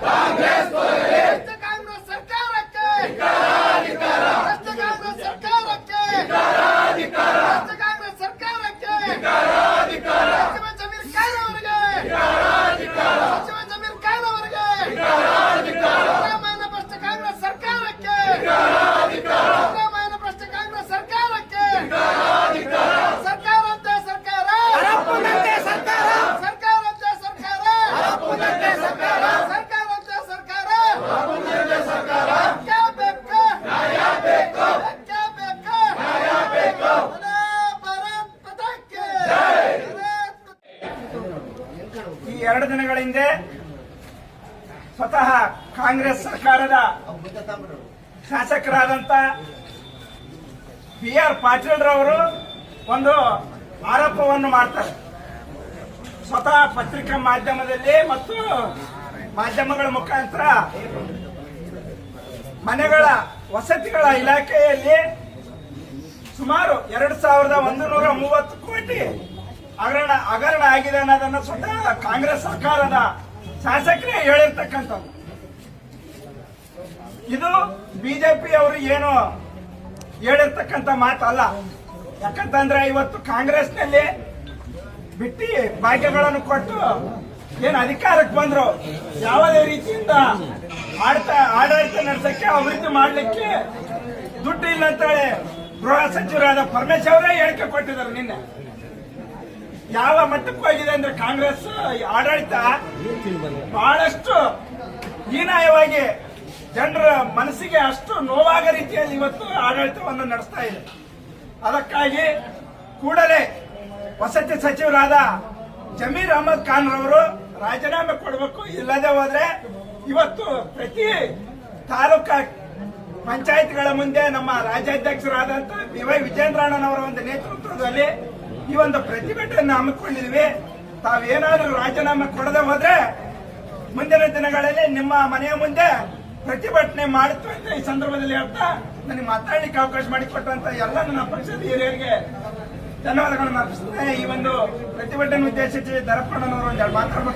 Paga! ಈ ಎರಡು ದಿನಗಳ ಹಿಂದೆ ಸ್ವತಃ ಕಾಂಗ್ರೆಸ್ ಸರ್ಕಾರದ ಶಾಸಕರಾದಂತ ಬಿ ಆರ್ ಪಾಟೀಲ್ ರವರು ಒಂದು ಆರೋಪವನ್ನು ಮಾಡ್ತಾರೆ. ಸ್ವತಃ ಪತ್ರಿಕಾ ಮಾಧ್ಯಮದಲ್ಲಿ ಮತ್ತು ಮಾಧ್ಯಮಗಳ ಮುಖಾಂತರ ಮನೆಗಳ ವಸತಿಗಳ ಇಲಾಖೆಯಲ್ಲಿ ಸುಮಾರು ಎರಡು ಸಾವಿರದ ಒಂದು ನೂರ ಮೂವತ್ತು ಕೋಟಿ ಹಗರಣ ಹಗರಣ ಆಗಿದೆ ಅನ್ನೋದನ್ನ ಸ್ವತಃ ಕಾಂಗ್ರೆಸ್ ಸರ್ಕಾರದ ಶಾಸಕರೇ ಹೇಳಿರ್ತಕ್ಕಂಥದ್ದು ಇದು ಬಿಜೆಪಿ ಅವರು ಏನು ಹೇಳಿರ್ತಕ್ಕಂಥ ಮಾತಲ್ಲ. ಯಾಕಂತಂದ್ರೆ ಇವತ್ತು ಕಾಂಗ್ರೆಸ್ನಲ್ಲಿ ಬಿಟ್ಟಿ ಭಾಗ್ಯಗಳನ್ನು ಕೊಟ್ಟು ಏನು ಅಧಿಕಾರಕ್ಕೆ ಬಂದ್ರು. ಯಾವುದೇ ರೀತಿಯಿಂದ ಆಡ್ತಾ, ಆಡಳಿತ ನಡೆಸಕ್ಕೆ ಅಭಿವೃದ್ಧಿ ಮಾಡ್ಲಿಕ್ಕೆ ದುಡ್ಡು ಇಲ್ಲ ಅಂತೇಳಿ ಗೃಹ ಸಚಿವರಾದ ಪರಮೇಶ್ ಅವರೇ ಹೇಳಿಕೆ ಕೊಟ್ಟಿದ್ದಾರೆ ನಿನ್ನೆ. ಯಾವ ಮಟ್ಟಕ್ಕೆ ಹೋಗಿದೆ ಅಂದ್ರೆ ಕಾಂಗ್ರೆಸ್ ಆಡಳಿತ ಬಹಳಷ್ಟು ಹೀನಾಯವಾಗಿ ಜನರ ಮನಸ್ಸಿಗೆ ಅಷ್ಟು ನೋವಾಗ ರೀತಿಯಲ್ಲಿ ಇವತ್ತು ಆಡಳಿತವನ್ನು ನಡೆಸ್ತಾ ಇದೆ. ಅದಕ್ಕಾಗಿ ಕೂಡಲೇ ವಸತಿ ಸಚಿವರಾದ ಜಮೀರ್ ಅಹಮದ್ ಖಾನ್ ರವರು ರಾಜೀನಾಮೆ ಕೊಡಬೇಕು, ಇಲ್ಲದೆ ಹೋದ್ರೆ ಇವತ್ತು ಪ್ರತಿ ತಾಲೂಕಾ ಪಂಚಾಯತ್ಗಳ ಮುಂದೆ ನಮ್ಮ ರಾಜ್ಯಾಧ್ಯಕ್ಷರಾದಂತಹ ಬಿ ವೈ ವಿಜೇಂದ್ರಣ್ಣನವರ ಒಂದು ನೇತೃತ್ವದಲ್ಲಿ ಈ ಒಂದು ಪ್ರತಿಭಟನೆ ಹಮ್ಮಿಕೊಂಡಿದ್ವಿ. ತಾವೇನಾದ್ರೂ ರಾಜೀನಾಮೆ ಕೊಡದೆ ಹೋದ್ರೆ ಮುಂದಿನ ದಿನಗಳಲ್ಲಿ ನಿಮ್ಮ ಮನೆಯ ಮುಂದೆ ಪ್ರತಿಭಟನೆ ಮಾಡುತ್ತೆ ಅಂತ ಈ ಸಂದರ್ಭದಲ್ಲಿ ಹೇಳ್ತಾ ನನಗೆ ಮಾತಾಡ್ಲಿಕ್ಕೆ ಅವಕಾಶ ಮಾಡಿಕೊಟ್ಟಂತ ಎಲ್ಲ ನನ್ನ ಪಕ್ಷದ ಹಿರಿಯರಿಗೆ ಧನ್ಯವಾದಗಳನ್ನು ಅರ್ಪಿಸುತ್ತೇನೆ ಈ ಒಂದು ಪ್ರತಿಭಟನೆ ಉದ್ದೇಶಿಸಿ ದರಪ್ಪಣ್ಣನವರು ಒಂದು ಮಾತಾಡ್ಬೇಕು.